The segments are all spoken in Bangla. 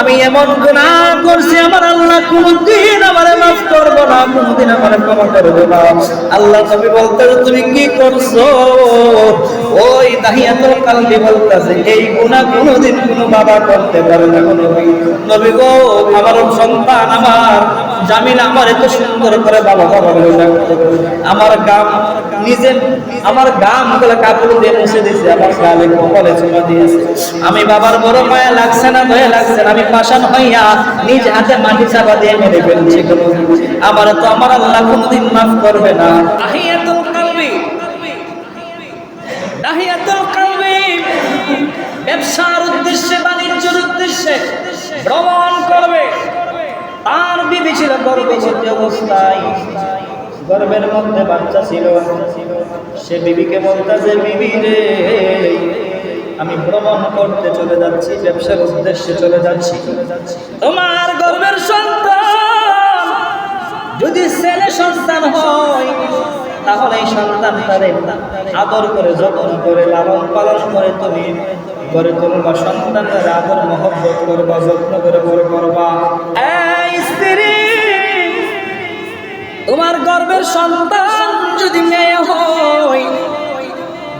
আমি এমন গুণা করছি, আমার আল্লাহ কোনদিন আমার মাফ করব না, কোনদিন আমার ক্ষমা করব না। আল্লাহ তুমি বলতে তুমি কি করছ? ওই দাহিয়াতুল কালবি বলতেছে, এই গুনাহ কোনো বাবা করতে পারে না কোনো নবী গো, আমার সন্তান, আমার জামিন আমার এত সুন্দর করে বাবা আমার গাম নিজে আমার গামগুলো কাপড় দিয়ে মুছে আমার কপালে দিয়েছে। আমি বাবার বড় মায়া লাগছে না, দয়া লাগছে না, আমি পাশান হইয়া নিজ হাতে মাটি চাপা দিয়ে মেরে ফেলছি আমার তো আমার আল্লাহ কোনোদিন মাফ করবে না। দাহিয়াতুল কালবি দাহিয়াতুল কালবি ব্যবসার উদ্দেশ্যে, বাণিজ্যের উদ্দেশ্যে ভ্রমণ করবে। তার বিবি ছিল গর্ভবতী অবস্থায়। গর্ভের মধ্যে বাচ্চা ছিল। সে বিবিকে বলতেছে বিবি রে, আমি ভ্রমণ করতে চলে যাচ্ছি, ব্যবসার উদ্দেশ্যে চলে যাচ্ছি। তোমার গর্ভের সন্তান, যদি ছেলে সন্তান হয় তাহলে এই সন্তান তাদের আদর করে, যত্ন করে, লালন পালন করে তুমি, করে তুলবা সন্তানের আদর, মহব্বত করবা, যত্ন করে বড় করবা। স্ত্রী, তোমার গর্বের সন্তান যদি মেয়ে হয়,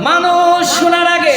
মানুষ শোনার আগে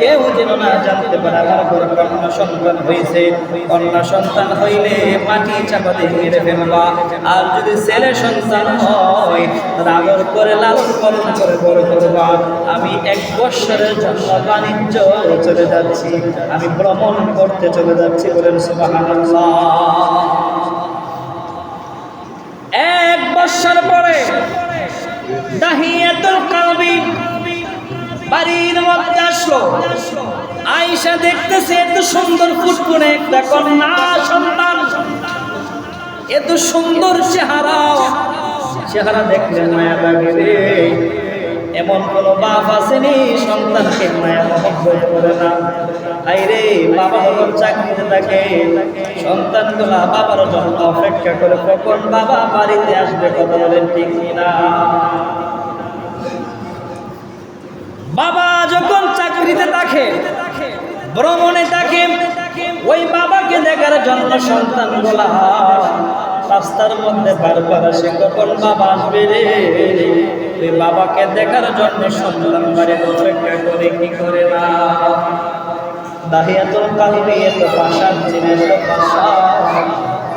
কেউ যেন না জানতে পারে আমার ঘরে কন্যা সন্তান হয়েছে। কন্যা সন্তান হইলে মাটি চাপা দিয়ে ফেলবা। আর যদি ছেলে সন্তান হয় আদর করে, লালন পালন করে বড় করবা আমি এক বৎসরের জন্য বাণিজ্য চলে যাচ্ছি। আমি ভ্রমণ করতে চলে যাচ্ছি বলেন এক বৎসর পরে দাহিয়াতুল কালবি বাড়ির মধ্যে আসলো। আইসা দেখতেছে, এত সুন্দর ফুটফুটে একটা কন্যা সন্তান। এত সুন্দর চেহারা। চেহারা দেখলে মায়া লাগে এমন কোন বাপ আসেনি, সন্তানকে মায়া মহব্বত করে না। আই রে বাবা হলো চাকরিতে থাকে। সন্তানগুলা বাবার জন্য অপেক্ষা করে, কখন বাবা বাড়িতে আসবে কথা বলেন ঠিক না বাবা যখন চাকরিতে থাকে, ভ্রমণে থাকে, ওই বাবাকে দেখার জন্য সন্তান গোলা রাস্তার মধ্যে বারবার আসে, কখন বাবা আসবে রে? ওই বাবাকে দেখার জন্য সন্তান বাড়ির অপেক্ষা করে, কি করে না দাহিয়াতুল কালবি এত ছিলেন এত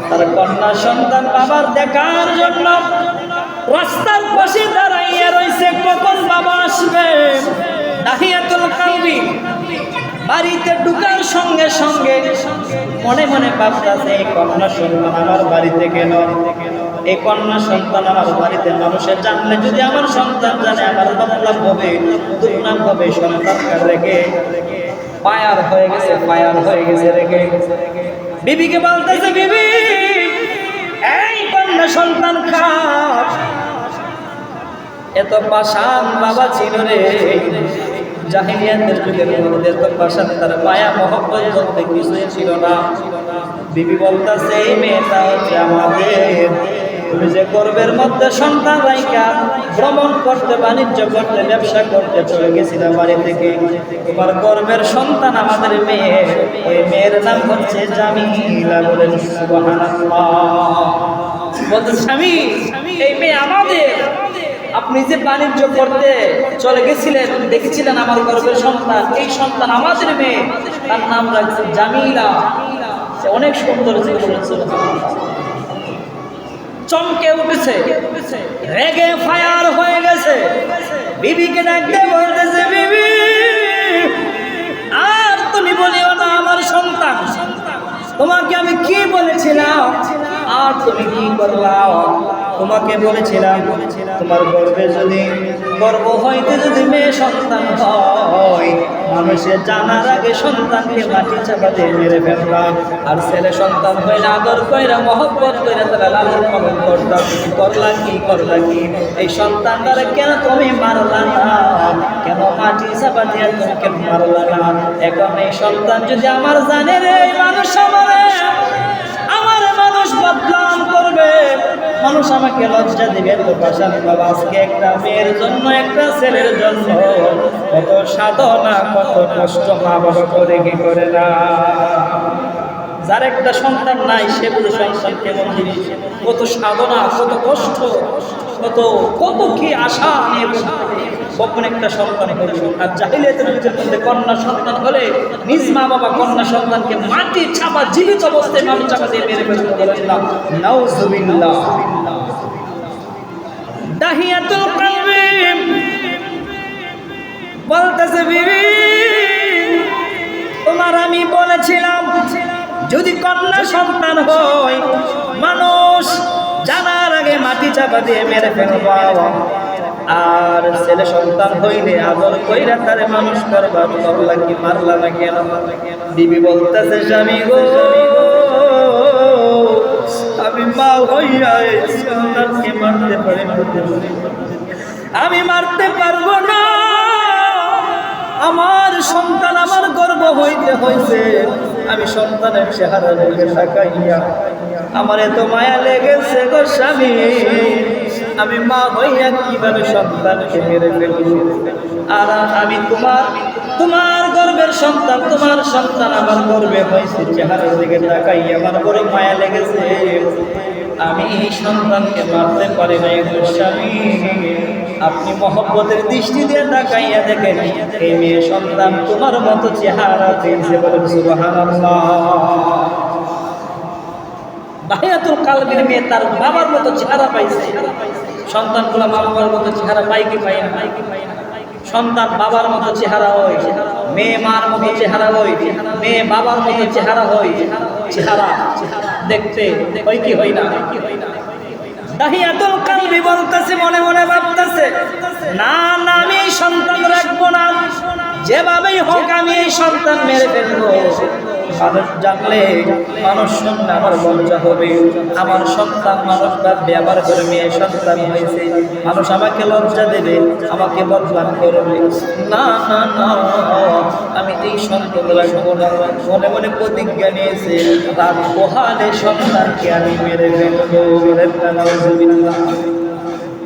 তার কন্যা সন্তান বাবার দেখার জন্য রাস্তার পাশে দাঁড়াইয়া রয়েছে কখন বাবা আসবে? দাহিয়াতুল কালবি। বাড়িতে ঢুকার সঙ্গে সঙ্গে মনে মনে ভাবতেছে, এই কন্যা সন্তান আমার বাড়িতে কেন? এই কন্যা সন্তান আমার বাড়িতে মানুষের জানলে যদি আমার সন্তান জানে, আমার বদলাম হবে, দুর্নাম হবে সন্তানকে রেখে? পায়ার হয়ে গেছে, পায়ার হয়ে গেছে রেখে। বিবিকে বলতেছে, বিবি, এই কন্যা সন্তান খাপ এত পাশান বাবা ছিল রে। এত তার ছিল না। বিবি এই মেয়েটা হচ্ছে আমাদের। গর্বের মধ্যে সন্তান ভ্রমণ করতে, বাণিজ্য করতে, ব্যবসা করতে চলে গেছিল বাড়ি থেকে। তোমার গর্বের সন্তান আমাদের মেয়ে। ওই মেয়ের নাম হচ্ছে জামিলা বলেন স্বামী, এই মেয়ে আমাদের। আপনি যে বাণিজ্য করতে চলে গেছিলেন, দেখেছিলেন আমার গর্বের সন্তান, এই সন্তান আমাদের মেয়ে, তার নাম রাখছে জামিলা। সে অনেক সুন্দর বলেছিল চমকে উঠেছে, রেগে ফায়ার হয়ে গেছে। বিবিকে ডাকতে বলতেছে, বিবি, আর তুমি বলিও না আমার সন্তান। তোমাকে আমি কি বলেছিলাম? আর তুমি কি করলাম? তোমাকে বলেছিলাম, তোমার গর্বে যদি গর্ব হইতে যদি মেয়ে সন্তান হয়, মানুষের জানার আগে সন্তানকে মাটি চাপা দিয়ে মেরে ফেললাম আর ছেলে সন্তান হইলে আদর কইরা, মহব্বত কইরা তারা লালন পালন করতাম। করলা কি করলা কি? এই সন্তানটারে কেন তুমি মারলা না? কেন মাটি চাপা দিয়ে তুমি কেন মারলা না? এখন এই সন্তান যদি আমার জানে রে মানুষ আমারে, আমার মানুষ মানুষ আমাকে লজ্জা দিবে, তো পাশান বাবা, আজকে একটা মেয়ের জন্য, একটা ছেলের জন্য। কত সাধনা, কত কষ্ট, মা বাবা করে কি করে না? যার একটা সন্তান নাই, সে বুঝে সন্তান কেমন জিনিস? কত সাধনা, কত কষ্ট, কত কত কি আশা নিয়ে কখন একটা সন্তান হলো আর জাহিলিয়াতের যুগের মধ্যে কন্যা সন্তান হলে নিজ মা বাবা কন্যা সন্তানকে মাটি চাপা জীবিত অবস্থায় মাটি চাপা দিয়ে মেরে ফেলতে বলেছিলাম নাউজুবিল্লাহ। দাহিয়াতুল কলবি। বলতেছে, বিবি, তোমার আমি বলেছিলাম, যদি কন্যা সন্তান হয়, মানুষ জানার আগে মাটি চাপা দিয়ে মেরে ফেলবা। আর ছেলে সন্তান হইলে আদর কইরা তারে মানুষ করবা করলা কি মারলা না কেন? বিবি বলতেছে, স্বামী গো, আমি মা হইয়া সন্তানকে মারতে পারি আমি মারতে পারব না। আমার সন্তান আমার গর্ব হইতে হইছে। আমি সন্তানের চেহারা দেখে থাকাইয়া আমার এত মায়া লেগেছে গো স্বামী। আমি মা হইয়া কীভাবে সন্তানকে মেরে ফেলব? আর আমি তোমার তোমার গর্বের সন্তান, তোমার সন্তান আমার গর্বে হয়েছে চেহারার দিকে তাকাইয়া আমার বড় মায়া লেগেছে। আমি এই সন্তানকে মারতে পারি না গো স্বামী। আপনি মহব্বতের দৃষ্টি দিয়ে তাকাইয়া দেখেন, এই মেয়ে সন্তান তোমার মতো চেহারা দিয়েছে বলেন বাহিয়াতুল কালবির মেয়ে তার বাবার মতো চেহারা পাইছে। সন্তানগুলো মা বাবার মতো চেহারা পাই কি পাই না? সন্তান বাবার মতো চেহারা হয়। মেয়ে মার মতো চেহারা হই, মেয়ে বাবার মতো চেহারা হই, চেহারা, দেখতে হয় কি হই না? এত কালবি বলতেছে মনে মনে ভাবতেছে, না যেভাবেই হোক আমি এই সন্তান মেরে ফেলব। মানুষ জানলে, মানুষ শুনলে আমার লজ্জা হবে আমার সন্তান মানুষ ভাববে আবার করে মেয়ে সন্তান হয়েছে। মানুষ আমাকে লজ্জা দেবে, আমাকে বদনাম করবে। না না না, আমি এই সন্তান মনে মনে প্রতিজ্ঞা নিয়েছে। তার পোহালে সন্তানকে আমি মেরে ফেলব।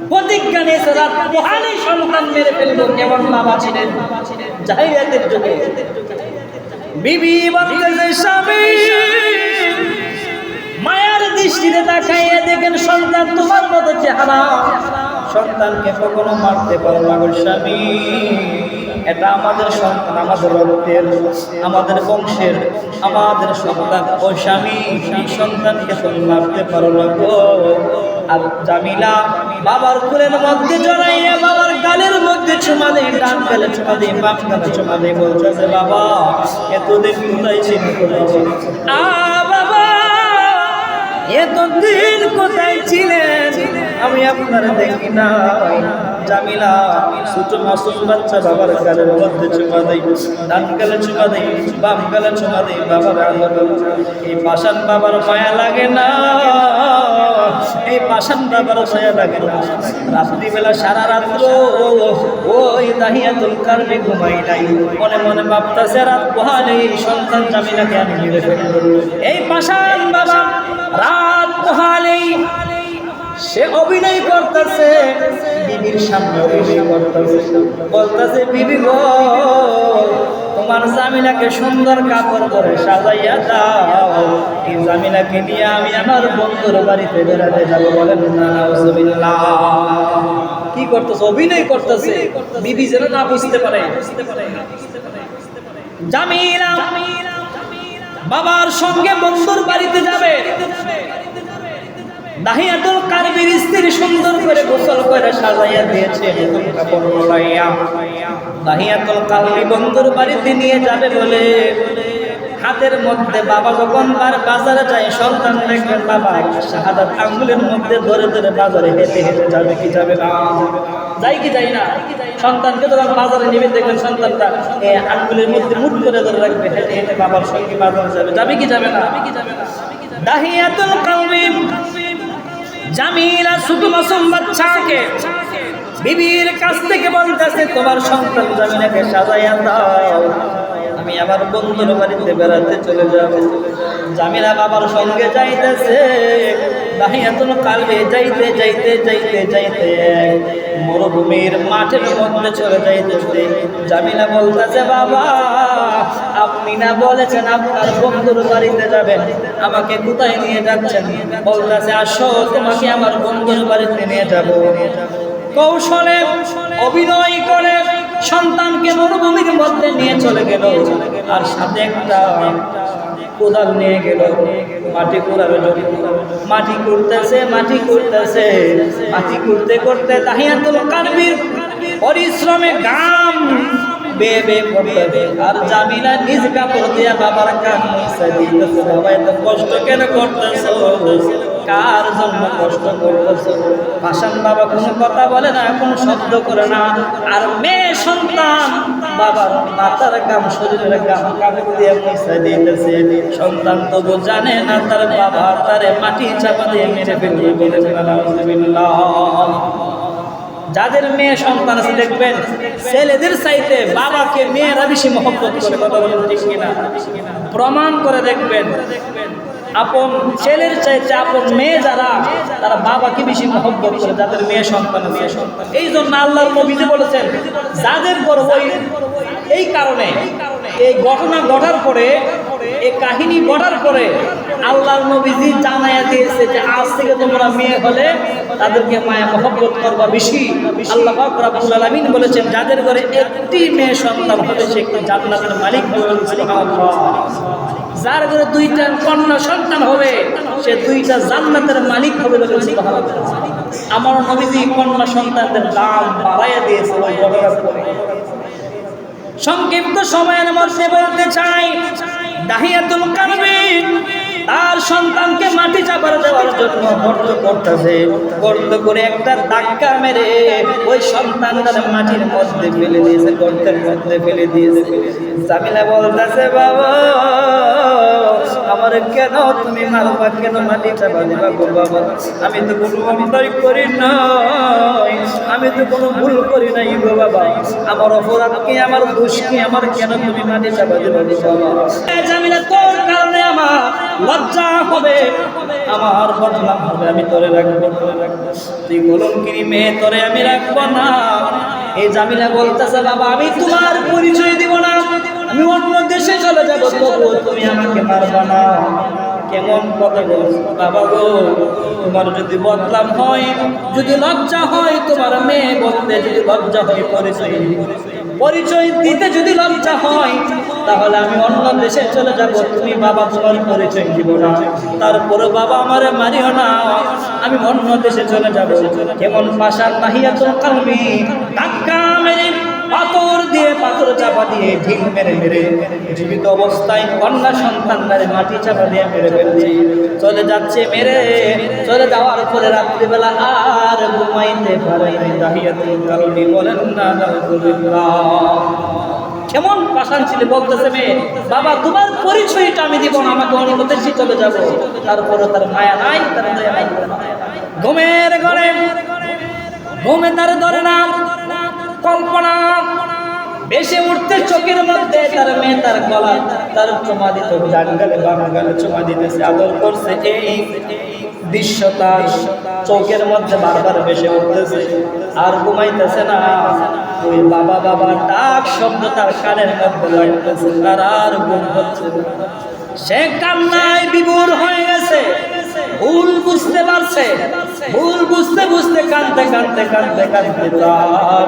প্রতিজ্ঞা নিয়েছে সন্তান মেরে ফেলব কেমন বাবা ছিলেন জাহিরিয়াতের যুগে। বিবি স্বামী, মায়ার দৃষ্টিতে তাকাইয়া দেখেন সন্তান তোমার মতো চেহারা। সন্তানকে কখনো মারতে পারো না স্বামী। এটা আমাদের সন্তান, আমাদের রক্তের, আমাদের বংশের, আমাদের সন্তান। ও স্বামী সন্তানকে তুমি মারতে পারো না গো। আর জামিলা বাবার কুলের মধ্যে জড়াইয়া বাবার গালের মধ্যে চুমা দেয়, ডান গালে চুমা দেয়, বাম গালে চুমা দেয়। বলতেছে বাবা, এতদিন কোথায় ছিল? কোথায় ছিল আ, বাবা, এতদিন কোথায় ছিলেন? আমি আপনার দেখি না জামিলা। ছোট মাসুম বাচ্চা বাবার গালের মধ্যে চুমা দেই। ডান গালে চুমা দেই বাম গালে চুমা দেই বাবার এই পাশান বাবার মায়া লাগে না, এই পাশান বাবার মায়া লাগে না। রাত্রিবেলা সারা রাত্র ওই দাহিয়াতুল কারণে ঘুমাই নাই। মনে মনে ভাবতাছে, রাত পোহালে সন্তান জামিলাকে আমি মেরে ফেলব। এই পাশান বাবা, রাত পোহালেই সে অভিনয় করতেছে, বিবির সামনে অভিনয় করতেছে। বলতেছে, বিবি গো, তোমার জামিলাকে সুন্দর কাপড় করে সাজাইয়া দাও। এই জামিলাকে নিয়ে আমি আমার বন্ধুর বাড়িতে বেড়াতে যাব বলেন না। কি করতেছে? অভিনয় করতেছে। বিবি যেন না বুঝতে পারে। জামিলা বাবার সঙ্গে বন্ধুর বাড়িতে যাবে। দাহিয়াতুল কারবির স্ত্রী সুন্দর করে গোসল করে সাজাইয়া দিয়েছে। নতুন কাপড় পরাইয়া দাহিয়াতুল কালবি বন্ধুর বাড়িতে নিয়ে যাবে বলে হাতের মধ্যে বাবা যখন বার বাজারে যায়, সন্তান দেখবেন বাবা শাহাদাত আঙ্গুলের মধ্যে ধরে ধরে বাজারে হেঁটে হেঁটে যাবে কি যাবে না? যাই কি যাই না? সন্তানকে যখন বাজারে নেবে, দেখবেন সন্তানটা আঙ্গুলের মধ্যে মুঠ করে ধরে রাখবে, হেঁটে হেঁটে বাবার সঙ্গে বাজারে যাবে। যাবে কি যাবে না? দাহিয়াতুল কাউমিম জামিলা ছোট মাসুম বাচ্চাকে বিবির কাছ থেকে বলতেছে, তোমার সন্তান জামিলাকে সাজাইয়া দাও। আমি আমার বন্ধুর বাড়িতে বেড়াতে চলে যাব। জামিলা বাবার সঙ্গে যাইতেছে। দাহিয়াতুল কালবে যাইতে যাইতে যাইতে যাইতে মরুভূমির মাঠের মধ্যে চলে যাইতেছে। জামিলা বলতেছে, বাবা আপনি না বলেছেন আপনার বন্ধুর বাড়িতে যাবেন। আমাকে কোথায় নিয়ে যাচ্ছেন? বলতেছে, আসো, তোমাকে আমার বন্ধুর বাড়িতে নিয়ে যাব। কৌশলে অভিনয় করে সন্তানকে মরুভূমির মধ্যে নিয়ে চলে গেল। আর সাথে একটা কোদাল নিয়ে গেল। মাটি জন্য মাটি করতেছে মাটি করতেছে মাটি করতে করতে তাহিয়াতুল কারবির পরিশ্রমে গাম বে বে করতেছে আর জামিলা নিজ কাপড় দিয়া বাবার কান মুছে দিতেছে বাবা কষ্ট কেন করতেছ কার জন্য কষ্ট করতেছ ভাসান বাবা কোনো কথা বলে না কোনো শব্দ করে না আর মেয়ে সন্তান বাবার মাথার গাম শরীরের গাম কাপড় দিয়ে মুছে দিতেছে সন্তান তবু জানে না তার বাবা তারে মাটি চাপা দিয়ে মেরে ফেলবে বলে যাদের মেয়ে সন্তান আছে দেখবেন, ছেলেদের চাইতে বাবাকে মেয়েরা বেশি মহব্বত করে কথা বলেন ঠিক কিনা? প্রমাণ করে দেখবেন, আপন ছেলের চাইতে আপন মেয়ে যারা, তারা বাবাকে বেশি মহব্বত করে, যাদের মেয়ে সন্তান আছে। এই জন্য আল্লাহর নবীজি বলেছেন, যাদের ওই এই কারণে, এই ঘটনা ঘটার পরে এই কাহিনী ঘটার পরে আল্লাহর নবীজি জানাইয়া দিয়েছে যে আজ থেকে তোমরা মেয়ে হলে তাদেরকে মায়া মহব্বত করবা বেশি। আল্লাহ পাক রাব্বুল আলামিন বলেছেন, যাদের ঘরে একটি মেয়ে সন্তান হবে, সে একটি জান্নাতের মালিক যার ঘরে দুইটা কন্যা সন্তান হবে, সে দুইটা জান্নাতের মালিক হবে বলে সুবহানাল্লাহ। আমার নবীজি কন্যা সন্তানদের দাম বাড়াইয়া দিয়েছে ওই ঘটনার সংক্ষিপ্ত সময়ের মধ্যে বলতে চাই দাহিয়াতুল কারবিন তার সন্তানকে মাটি চাপার দেওয়ার জন্য গর্ত করতেছে। গর্ত করে একটা ধাক্কা মেরে ওই সন্তানটা মাটির মধ্যে ফেলে দিয়েছে, গর্তের মধ্যে ফেলে দিয়েছে। জামিলা বলতেছে, বাবা আমার কেন? তুমি মারবা কেন? গো বাবা। আমি তো কোনো অন্যায় করি নাই। আমি তো কোনো ভুল করি নাই গো বাবা। আমার অপরাধ কি, আমার দোষ কি, আমার কেন তুমি মাটি চাপা দিবা গো বাবা? এ জামিলা তোর কারণে আমার লজ্জা হবে। আমার বদনাম হবে, আমি তোরে রাখব। তোরে রাখব তুই বলুন কি মেয়ে, তোরে আমি রাখব না। এই জামিলা বলতেছে, বাবা, আমি তোমার পরিচয় দিব না। আমি অন্য দেশে চলে যাব তবুও তুমি আমাকে পারবা না। কেমন কথা বল বাবা গো তোমার যদি বদলাম হয় যদি লজ্জা হয় তোমার মেয়ে বলতে যদি লজ্জা হয় পরিচয় পরিচয় দিতে যদি লজ্জা হয় তাহলে আমি অন্য দেশে চলে যাব। তুমি বাবা তোমার পরিচয় দিব না। তারপরে বাবা আমারে মারিও না। আমি অন্য দেশে চলে যাব। কেমন পাশার নাহিয়া তো কালমি ধাক্কা মেরে পাথর দিয়ে পাথর চাপা দিয়ে ঢিল মেরে মেরে জীবিত অবস্থায় কন্যা সন্তানটারে মাটি চাপা দিয়ে মেরে ফেলছে। চলে যাচ্ছে মেরে, চলে যাওয়ার পরে রাত্রিবেলা আর ঘুমাইতে পারে দাহিয়াতুল কালমি বলেন না কেমন পাশান ছিল বলতেছে মেয়ে, বাবা, তোমার পরিচয়টা আমি দিব না, আমাকে অন্য দেশে চলে যাব। তারপরে তার মায়া নাই, তার ঘুমের ঘরে, ঘুমে তার ধরে না কল্পনা। বেশে উঠতে চোখের মধ্যে তার মেয়ে তার গলা, তার চমা দিত। বাবা গালে চমা দিতেছে, আদর করছে এই দৃশ্য তার চোখের মধ্যে বারবার বেশে উঠতেছে। আর ঘুমাইতেছে না। ওই বাবা বাবা ডাক শব্দ তার কানের মধ্যে লাগতেছে তার আর ঘুম হচ্ছে সে কান্নায় বিভোর হয়ে গেছে। ভুল বুঝতে পারছে। ভুল বুঝতে বুঝতে কাঁদতে কাঁদতে কাঁদতে কাঁদতে তার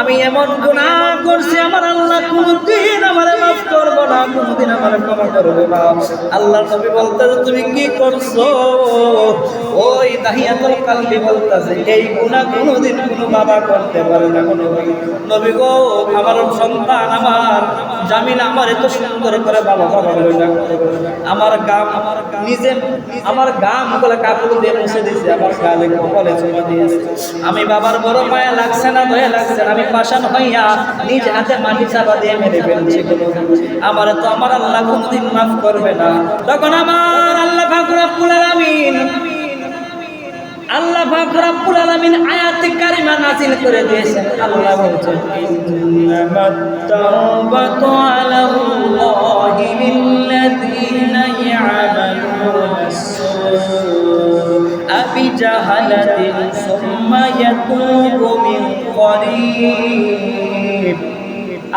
আমি এমন গুণা করছি, আমার আল্লাহ কোনদিন আমারে মাফ করব না, কোনদিন আমারে ক্ষমা করবে না। আল্লাহ নবী বলতেছে, তুমি কি করছ? ওই দাহিয়াতুল কালবি বলতেছে, এই গুনাহ কোনদিন কোনো বাবা করতে পারে না কোনো নবী গো, আমার সন্তান আমার, জামিন আমার এত সুন্দর করে বাবা বাবা। আমার গাম আমার নিজে, আমার গাম বলে কাপড় দিয়ে মুছে দিয়েছে, আমার গালে কপালে চুমা দিয়েছে। আমি বাবার বড় মায়া লাগছে না, দয়া লাগছে না, আমি পাশান হইয়া নিজ হাতে মাটি চাপা দিয়ে মেরে ফেলছি। আমার তো আমার আল্লাহ কোনদিন মাফ করবে না। তখন আমার আল্লাহ ফাকরাবুল আলামিন আল্লাহ পাক রব্বুল আলামিন আয়াতে কারিমা নাযিল করে দিয়েছেন। আল্লাহ বলছেন السوء بجهالة ثم يتوب من قريب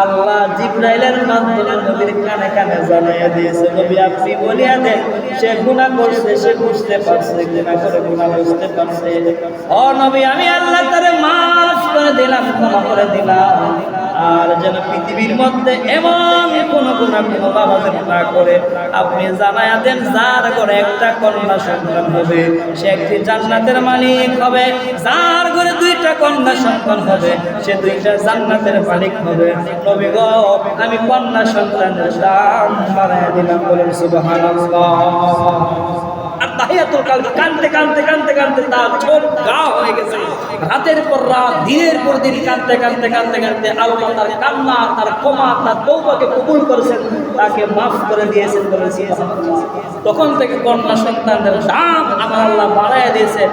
আল্লাহ জিব্রাইলের মাধ্যমে নবীর কানে কানে জানাইয়া দিয়েছে, নবী, আপনি বলিয়া দেন, সে গুনাহ করছে, সে বুঝতে পারছে গুনাহ করে গুনাহ বুঝতে পারছে। ও নবী, আমি আল্লাহ তারে মাফ করে দিলাম, ক্ষমা করে দিলাম। আর যেন পৃথিবীর মধ্যে এমন কোন গুণা কোন বাবা যেন না করে, আপনি জানায়া দেন, যার করে একটা কন্যা সন্তান হবে, সে একটি জান্নাতের মালিক হবে। যার করে দুইটা কন্যা সন্তান হবে, সে দুইটা জান্নাতের মালিক হবে। আমি কন্যা সন্তানের দিলাম, বলেন রাতের পর রাত, দিনের পর দিন কানতে কানতে কানতে কানতে আল্লাহ তার কান্না, তার তার কবুল করেছেন, তাকে মাফ করে দিয়েছেন বলেছি তখন থেকে কন্যা সন্তানদের দাম আমার আল্লাহ বাড়াইয়া দিয়েছে।